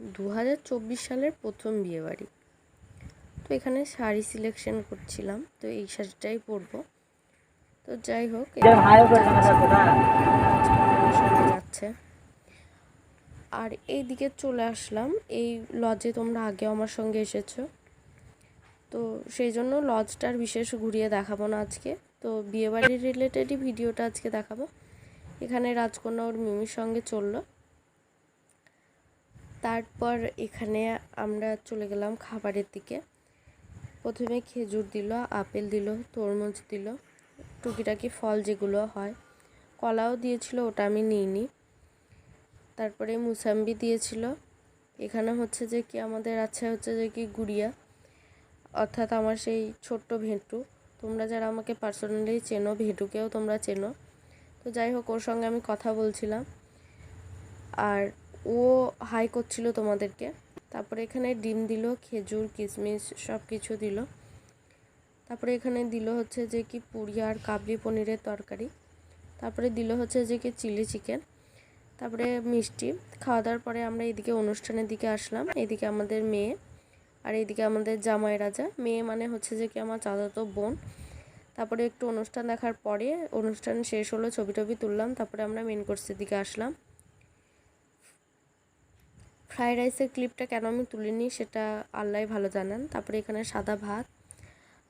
দু হাজার চব্বিশ সালের প্রথম বিয়েবাড়ি। তো এখানে শাড়ি সিলেকশন করছিলাম তো এই শাড়িটাই পরবো। তো যাই হোক যাচ্ছে। আর এই দিকে চলে আসলাম এই লজে তোমরা আগেও আমার সঙ্গে এসেছ। তো সেই জন্য লজটার বিশেষ ঘুরিয়ে দেখাবো না আজকে। তো বিয়েবাড়ির রিলেটেডই ভিডিওটা আজকে দেখাবো। এখানে রাজকন্যা ওর মিমির সঙ্গে চলল। তারপর এখানে আমরা চলে গেলাম খাবারের দিকে। প্রথমে খেজুর দিল, আপেল দিল, তরমুজ দিল, টুকিটাকি ফল যেগুলো হয়। কলাও দিয়েছিল, ওটা আমি নিইনি। তারপরে মুসাম্বি দিয়েছিল। এখানে হচ্ছে যে কি, আমাদের আছে হচ্ছে যে কি, গুড়িয়া। অর্থাৎ আমার সেই ছোট্ট ভেঁটু তোমরা যারা আমাকে পার্সোনালি চেনো ভেটুকেও তোমরা চেনো। তো যাই হোক, ওর সঙ্গে আমি কথা বলছিলাম। আর ও হাই করছিল তোমাদেরকে। তারপরে এখানে ডিম দিল, খেজুর, কিশমিশ সব কিছু দিল। তারপরে এখানে দিল হচ্ছে যে কি পুরি আর কাবলি পনিরের তরকারি। তারপরে দিল হচ্ছে যে কি চিলি চিকেন। তারপরে মিষ্টি। খাওয়া দাওয়ার পরে আমরা এদিকে অনুষ্ঠানের দিকে আসলাম। এদিকে আমাদের মেয়ে আর এদিকে আমাদের জামাই রাজা। মেয়ে মানে হচ্ছে যে কি আমার চাচাতো বোন। তারপরে একটু অনুষ্ঠান দেখার পরে অনুষ্ঠান শেষ হলো ছবি টবি তুললাম। তারপরে আমরা মেন কোর্সের দিকে আসলাম। ফ্রাইড রাইসের ক্লিপটা কেন আমি তুলিনি সেটা আল্লাহ ভালো জানান। তারপরে এখানে সাদা ভাত,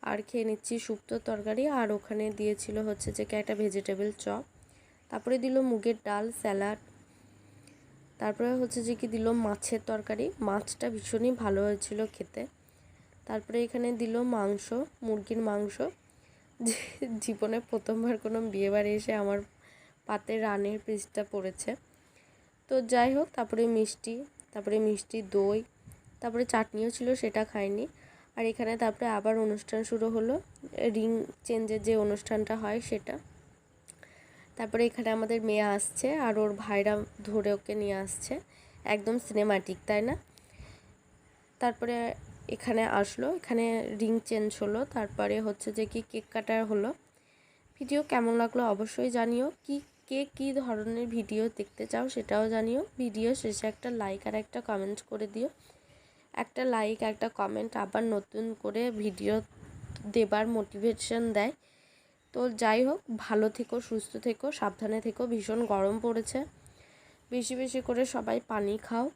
আর খেয়ে নিচ্ছি শুক্তো তরকারি, আর ওখানে দিয়েছিল হচ্ছে যে একটা ভেজিটেবল চপ। তারপরে দিল মুগের ডাল, স্যালাড। তারপরে হচ্ছে যে কি দিল মাছের তরকারি। মাছটা ভীষণই ভালো হয়েছিল খেতে। তারপরে এখানে দিল মাংস, মুরগির মাংস। যে জীবনে প্রথমবার কোনো বিয়েবাড়ি এসে আমার পাতে রানের পিসটা পড়েছে। তো যাই হোক, তারপরে মিষ্টি তারপরে মিষ্টি দই, তারপরে চাটনিও ছিল, সেটা খাইনি। আর এখানে তারপরে আবার অনুষ্ঠান শুরু হলো রিং চেঞ্জের যে অনুষ্ঠানটা হয় সেটা। তারপরে এখানে আমাদের মেয়ে আসছে, আর ওর ভাইরা ধরে ওকে নিয়ে আসছে। একদম সিনেমাটিক তাই না? তারপরে এখানে আসলো, এখানে রিং চেঞ্জ হলো, তারপরে হচ্ছে যে কি কেক কাটার হলো। ভিডিও কেমন লাগল অবশ্যই জানিও, কি কে কী ধরনের ভিডিও দেখতে চাও সেটাও জানিও। ভিডিও শেষে একটা লাইক আর একটা কমেন্ট করে দিও। একটা লাইক একটা কমেন্ট আবার নতুন করে ভিডিও দেবার মোটিভেশন দেয়। তো যাই হোক, ভালো থেকো, সুস্থ থেকো, সাবধানে থেকো, ভীষণ গরম পড়েছে। বেশি বেশি করে সবাই পানি খাও।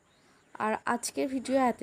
আর আজকের ভিডিও এত